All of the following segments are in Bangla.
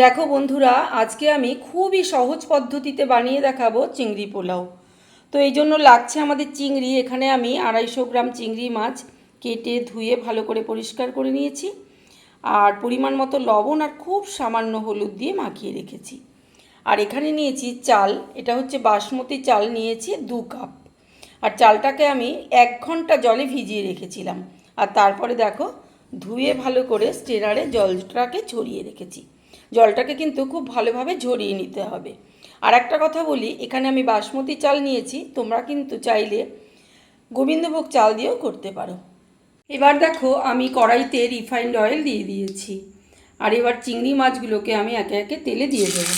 দেখো বন্ধুরা, আজকে আমি খুবই সহজ পদ্ধতিতে বানিয়ে দেখাবো চিংড়ি পোলাও। তো এই জন্য লাগছে আমাদের চিংড়ি, এখানে আমি আড়াইশো গ্রাম চিংড়ি মাছ কেটে ধুয়ে ভালো করে পরিষ্কার করে নিয়েছি। আর পরিমাণ মতো লবণ আর খুব সামান্য হলুদ দিয়ে মাখিয়ে রেখেছি। আর এখানে নিয়েছি চাল, এটা হচ্ছে বাসমতি চাল, নিয়েছি দু কাপ। আর চালটাকে আমি এক ঘণ্টা জলে ভিজিয়ে রেখেছিলাম। আর তারপরে দেখো, ধুয়ে ভালো করে স্টেরারে জলটাকে ছড়িয়ে রেখেছি। জলটাকে কিন্তু খুব ভালোভাবে ঝরিয়ে নিতে হবে। আর একটা কথা বলি, এখানে আমি বাসমতি চাল নিয়েছি, তোমরা কিন্তু চাইলে গোবিন্দভোগ চাল দিয়েও করতে পারো। এবার দেখো, আমি কড়াইতে রিফাইন্ড অয়েল দিয়ে দিয়েছি। আর এবার চিংড়ি মাছগুলোকে আমি একে একে তেলে দিয়ে দেবো।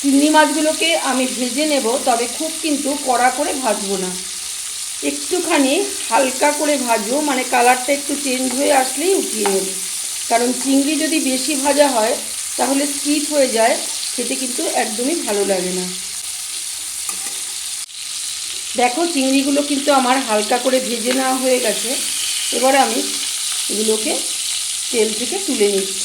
চিংড়ি মাছগুলোকে আমি ভেজে নেব, তবে খুব কিন্তু কড়া করে ভাজবো না। একটুখানি হালকা করে ভাজবো মানে কালারটা একটু চেঞ্জ হয়ে আসলেই উঠিয়ে নেব। কারণ চিংড়ি যদি বেশি ভাজা হয়, তাহলে স্কিপ হয়ে যায়, খেতে কিন্তু একদমই ভালো লাগে না। দেখো, চিংড়িগুলো কিন্তু আমার হালকা করে ভেজে নেওয়া হয়ে গেছে। এবার আমি এগুলোকে তেল থেকে তুলে নিচ্ছি।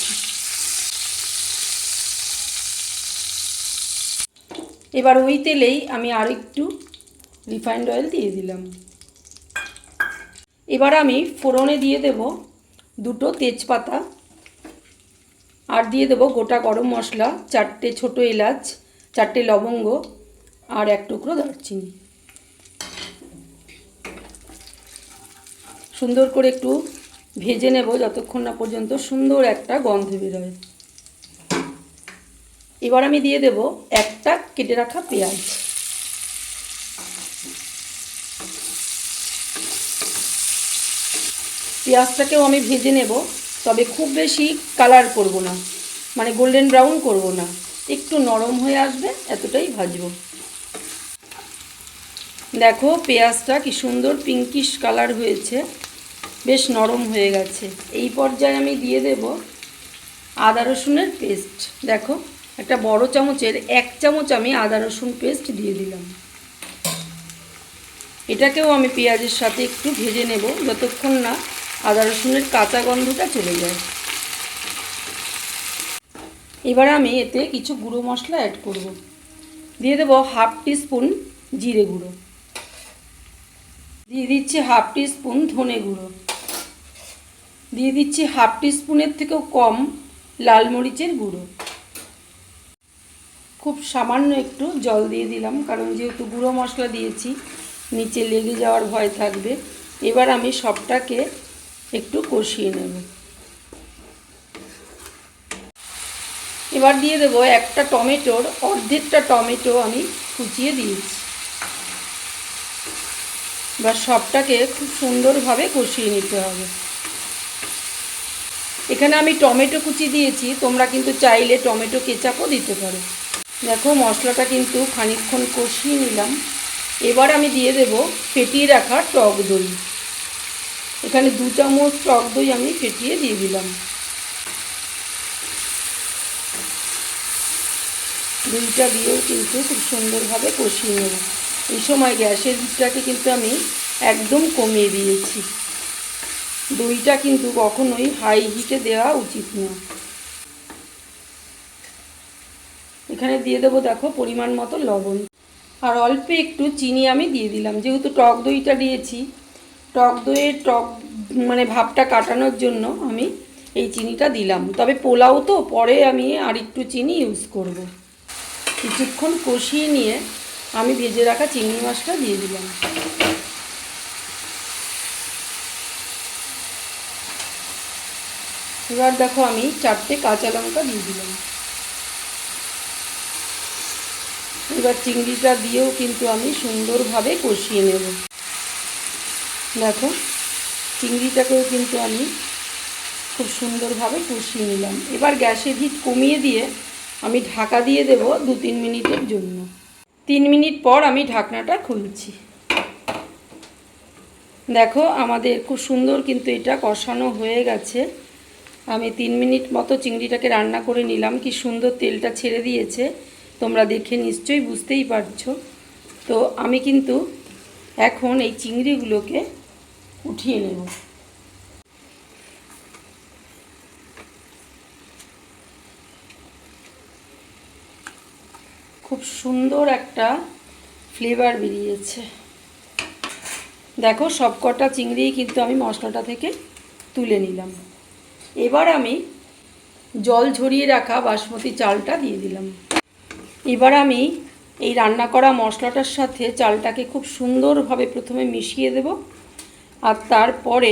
এবার ওই তেলেই আমি আর একটু রিফাইন্ড অয়েল দিয়ে দিলাম। এবার আমি ফোড়নে দিয়ে দেব দুটো তেজপাতা আর দিয়ে দেব গোটা গরম মশলা, চারটে ছোটো এলাচ, চারটে লবঙ্গ আর এক টুকরো দারচিনি। সুন্দর করে একটু ভেজে নেব যতক্ষণ না পর্যন্ত সুন্দর একটা গন্ধ বেরোয়। এবার আমি দিয়ে দেব একটা কেটে রাখা পেঁয়াজ। পেঁয়াজটাকেও আমি ভেজে নেব, তবে খুব বেশি কালার করব না মানে গোল্ডেন ব্রাউন করব না, একটু নরম হয়ে আসবে, এতটাই ভাজবো। দেখো পেঁয়াজটা কি সুন্দর পিঙ্কিশ কালার হয়েছে, বেশ নরম হয়ে গেছে। এই পর্যায়ে আমি দিয়ে দেব আদা রসুনের পেস্ট দেখো, একটা বড় চামচের এক চামচ আমি আদা রসুন পেস্ট দিয়ে দিলাম। এটাকেও আমি পেঁয়াজের সাথে একটু ভেজে নেব যতক্ষণ না আদা রসুনের কাঁচা গন্ধটা চলে যায়। এবার আমি এতে কিছু গুঁড়ো মশলা অ্যাড করব। দিয়ে দেবো হাফ স্পুন জিরে গুঁড়ো। দিয়ে দিচ্ছি হাফ স্পুন ধনে গুঁড়ো। দিয়ে দিচ্ছি হাফ স্পুনের থেকেও কম লাল মরিচের গুঁড়ো। খুব সামান্য একটু জল দিয়ে দিলাম, কারণ যেহেতু গুঁড়ো মশলা দিয়েছি নিচে লেগে যাওয়ার ভয় থাকবে। এবার আমি সবটাকে একটু কষিয়ে নেব। এবার দিয়ে দেব একটা টমেটোর, অর্ধেকটা টমেটো আমি কুচিয়ে দিয়েছি। এবার সবটাকে খুব সুন্দরভাবে কষিয়ে নিতে হবে। এখানে আমি টমেটো কুচি দিয়েছি, তোমরা কিন্তু চাইলে টমেটো কেচাপও দিতে পারো। দেখো, মশলাটা কিন্তু খানিকক্ষণ কষিয়ে নিলাম। এবার আমি দিয়ে দেব ফেটিয়ে রাখা টক দই। এখানে দু চামচ টক দই আমি ফেটিয়ে দিয়ে দিলাম। দইটা দিয়েও কিন্তু খুব সুন্দরভাবে কষিয়ে নেব। এই সময় গ্যাসের হিটটাকে কিন্তু আমি একদম কমিয়ে দিয়েছি। দইটা কিন্তু কখনোই হাই হিটে দেওয়া উচিত না। এখানে দিয়ে দেবো দেখো পরিমাণ মতো লবণ। আর অল্প একটু চিনি আমি দিয়ে দিলাম। যেহেতু টক দইটা দিয়েছি, টক দইয়ের টক মানে ভাবটা কাটানোর জন্য আমি এই চিনিটা দিলাম। তবে পোলাও তো, পরে আমি আর একটু চিনি ইউজ করব। কিছুক্ষণ কষিয়ে নিয়ে আমি ভেজে রাখা চিংড়ি মাছটা দিয়ে দিলাম। এবার দেখো আমি চারটে কাঁচা লঙ্কা দিয়ে দিলাম। এবার চিংড়িটা দিয়েও কিন্তু আমি সুন্দরভাবে কষিয়ে নেব। দেখো, চিংড়িটাকেও কিন্তু আমি খুব সুন্দরভাবে কষিয়ে নিলাম। এবার গ্যাসের হিট কমিয়ে দিয়ে আমি ঢাকা দিয়ে দেব দু তিন মিনিটের জন্য। তিন মিনিট পর আমি ঢাকনাটা খুলছি। দেখো, আমাদের খুব সুন্দর কিন্তু এটা কষানো হয়ে গেছে। আমি তিন মিনিট মতো চিংড়িটাকে রান্না করে নিলাম। কি সুন্দর তেলটা ছেড়ে দিয়েছে। তোমরা দেখে নিশ্চয়ই বুঝতেই পারছ। তো আমি কিন্তু এখন এই চিংড়িগুলোকে উঠিয়ে নেব। খুব সুন্দর একটা ফ্লেভার বেরিয়েছে। দেখো সব কটা চিংড়ি কিন্তু আমি মশলাটা থেকে তুলে নিলাম। এবার আমি জল ঝরিয়ে রাখা বাসমতি চালটা দিয়ে দিলাম। এবার আমি এই রান্না করা মশলাটার সাথে চালটাকে খুব সুন্দরভাবে প্রথমে মিশিয়ে দেব আর তারপরে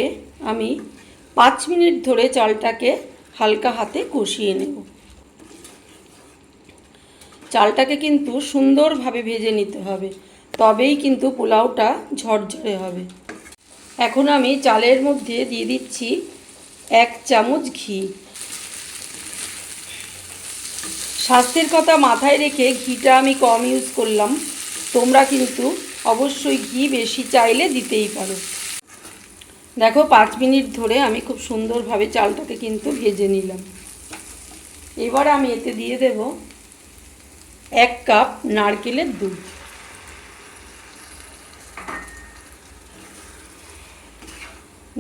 আমি পাঁচ মিনিট ধরে চালটাকে হালকা হাতে কষিয়ে নেব। চালটাকে কিন্তু সুন্দরভাবে ভেজে নিতে হবে, তবেই কিন্তু পোলাওটা ঝরঝরে হবে। এখন আমি চালের মধ্যে দিয়ে দিচ্ছি এক চামচ ঘি। স্বাস্থ্যের কথা মাথায় রেখে ঘিটা আমি কম ইউজ করলাম। তোমরা কিন্তু অবশ্যই ঘি বেশি চাইলে দিতেই পারো। দেখো, পাঁচ মিনিট ধরে আমি খুব সুন্দরভাবে চালটাকে কিন্তু ভেজে নিলাম। এবার আমি এতে দিয়ে দেব এক কাপ নারকেলের দুধ।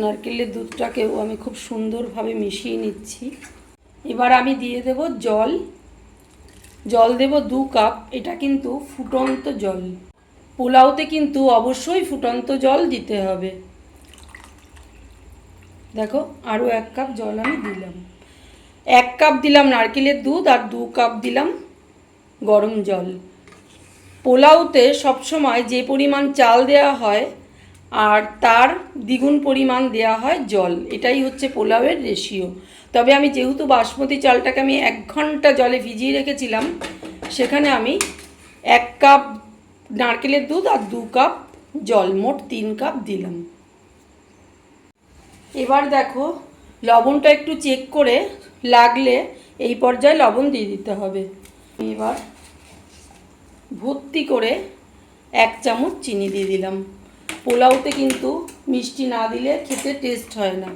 নারকেলের দুধটাকেও আমি খুব সুন্দরভাবে মিশিয়ে নিচ্ছি। এবার আমি দিয়ে দেব জল। জল দেব দু কাপ, এটা কিন্তু ফুটন্ত জল। পোলাওতে কিন্তু অবশ্যই ফুটন্ত জল দিতে হবে। দেখো আরও এক কাপ জল আমি দিলাম। এক কাপ দিলাম নারকেলের দুধ আর দু কাপ দিলাম গরম জল। পোলাওতে সবসময় যে পরিমাণ চাল দেওয়া হয় আর তার দ্বিগুণ পরিমাণ দেওয়া হয় জল। এটাই হচ্ছে পোলাওয়ের রেশিও তবে আমি যেহেতু বাসমতি চালটাকে আমি এক ঘণ্টা জলে ভিজিয়ে রেখেছিলাম, সেখানে আমি এক কাপ নারকেলের দুধ আর দু কাপ জল, মোট তিন কাপ দিলাম। এবার দেখো, লবণটা একটু চেক করে লাগলে এই পর্যায়ে লবণ দিয়ে দিতে হবে। এবার ভর্তি করে এক চামচ চিনি দিয়ে দিলাম। পোলাওতে কিন্তু মিষ্টি না দিলে খেতে টেস্ট হয় না।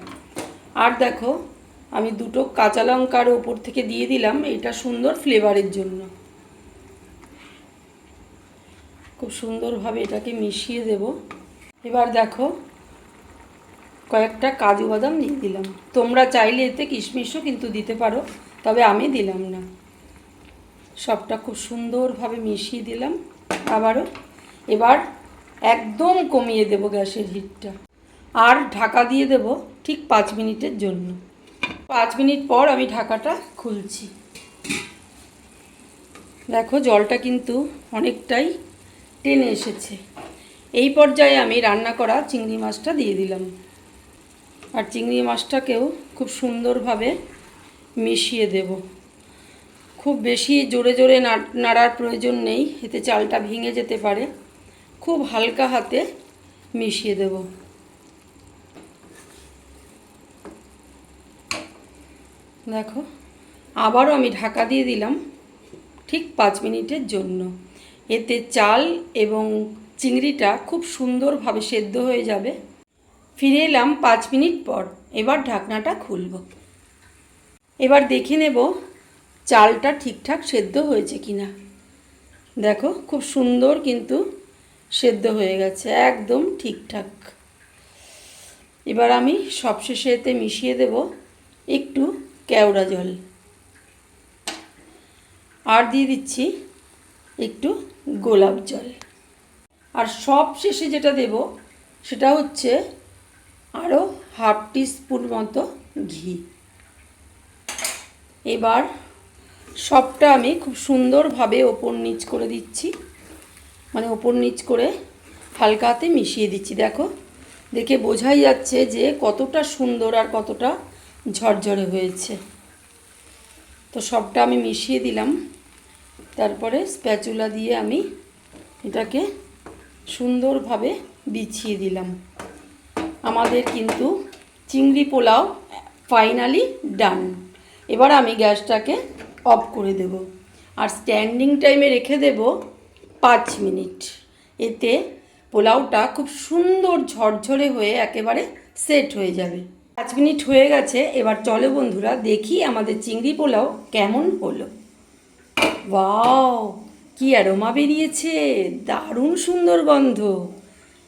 আর দেখো, আমি দুটো কাঁচা লঙ্কার ওপর থেকে দিয়ে দিলাম, এটা সুন্দর ফ্লেভারের জন্য। খুব সুন্দরভাবে এটাকে মিশিয়ে দেব। এবার দেখো, কয়েকটা কাজু বাদাম দিয়ে দিলাম। তোমরা চাইলে এতে কিশমিশও কিন্তু দিতে পারো, তবে আমি দিলাম না। সবটা খুব সুন্দরভাবে মিশিয়ে দিলাম। আবারও, এবার একদম কমিয়ে দেব গ্যাসের হিটটা। আর ঢাকা দিয়ে দেব ঠিক পাঁচ মিনিটের জন্য। পাঁচ মিনিট পর আমি ঢাকাটা খুলছি। দেখো জলটা কিন্তু অনেকটাই টেনে এসেছে। এই পর্যায়ে আমি রান্না করা চিংড়ি মাছটা দিয়ে দিলাম। আর চিংড়ি মাছটাকেও খুব সুন্দরভাবে মিশিয়ে দেব। খুব বেশি জোরে জোরে নাড়ার প্রয়োজন নেই, এতে চালটা ভেঙে যেতে পারে। খুব হালকা হাতে মিশিয়ে দেব। দেখো, আবারও আমি ঢাকা দিয়ে দিলাম ঠিক পাঁচ মিনিটের জন্য। এতে চাল এবং চিংড়িটা খুব সুন্দরভাবে সেদ্ধ হয়ে যাবে। ফিরে এলাম পাঁচ মিনিট পর, এবার ঢাকনাটা খুলব। এবার দেখে নেব চালটা ঠিকঠাক সেদ্ধ হয়েছে কিনা। দেখো, খুব সুন্দর কিন্তু সেদ্ধ হয়ে গেছে, একদম ঠিকঠাক। এবার আমি সবশেষে এতে মিশিয়ে দেব একটু কেওড়া জল। আর দিয়ে দিচ্ছি একটু গোলাপ জল। আর সব শেষে যেটা দেব সেটা হচ্ছে আরও হাফ টিস্পুন মতো ঘি। এবার সবটা আমি খুব সুন্দরভাবে ওপর নিচ করে দিচ্ছি। মানে ওপর নিচ করে হালকা হাতে মিশিয়ে দিচ্ছি, দেখো। দেখে বোঝাই যাচ্ছে যে কতটা সুন্দর আর কতটা ঝরঝরে হয়েছে। তো সবটা আমি মিশিয়ে দিলাম। তারপরে স্প্যাচুলা দিয়ে আমি এটাকে সুন্দরভাবে বিছিয়ে দিলাম। আমাদের কিন্তু চিংড়ি পোলাও ফাইনালি ডান। এবার আমি গ্যাসটাকে অফ করে দেব। আর স্ট্যান্ডিং টাইমে রেখে দেব পাঁচ মিনিট। এতে পোলাওটা খুব সুন্দর ঝরঝরে হয়ে একেবারে সেট হয়ে যাবে। পাঁচ মিনিট হয়ে গেছে, এবার চলো বন্ধুরা দেখি আমাদের চিংড়ি পোলাও কেমন হলো। ওয়াও, কি অ্যারোমা বেরিয়েছে, দারুণ সুন্দর গন্ধ।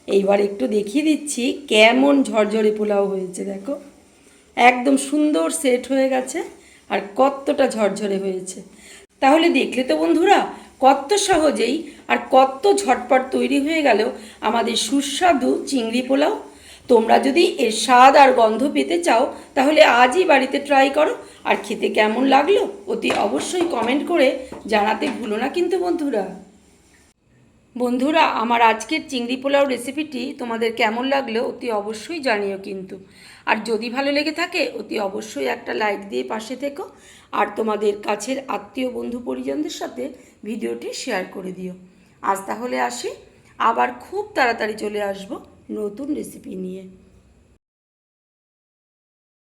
এইবার একটু দেখিয়ে দিচ্ছি কেমন ঝরঝরে পোলাও হয়েছে, দেখো। একদম সুন্দর সেট হয়ে গেছে আর কতটা ঝরঝরে হয়েছে। তাহলে দেখলে তো বন্ধুরা কত সহজেই আর কত ঝটপট তৈরি হয়ে গেল আমাদের সুস্বাদু চিংড়ি পোলাও। তোমরা যদি এর স্বাদ আর গন্ধ পেতে চাও, তাহলে আজই বাড়িতে ট্রাই করো। আর খেতে কেমন লাগল, অতি অবশ্যই কমেন্ট করে জানাতে ভুলো না কিন্তু বন্ধুরা। বন্ধুরা, আমার আজকের চিংড়ি পোলাও রেসিপিটি তোমাদের কেমন লাগল অতি অবশ্যই জানিও কিন্তু। আর যদি ভালো লেগে থাকে, অতি অবশ্যই একটা লাইক দিয়ে পাশে থেকো। আর তোমাদের কাছের আত্মীয় বন্ধু পরিজনদের সাথে ভিডিওটি শেয়ার করে দিও। আজ তাহলে আসি, আবার খুব তাড়াতাড়ি চলে আসব নতুন রেসিপি নিয়ে।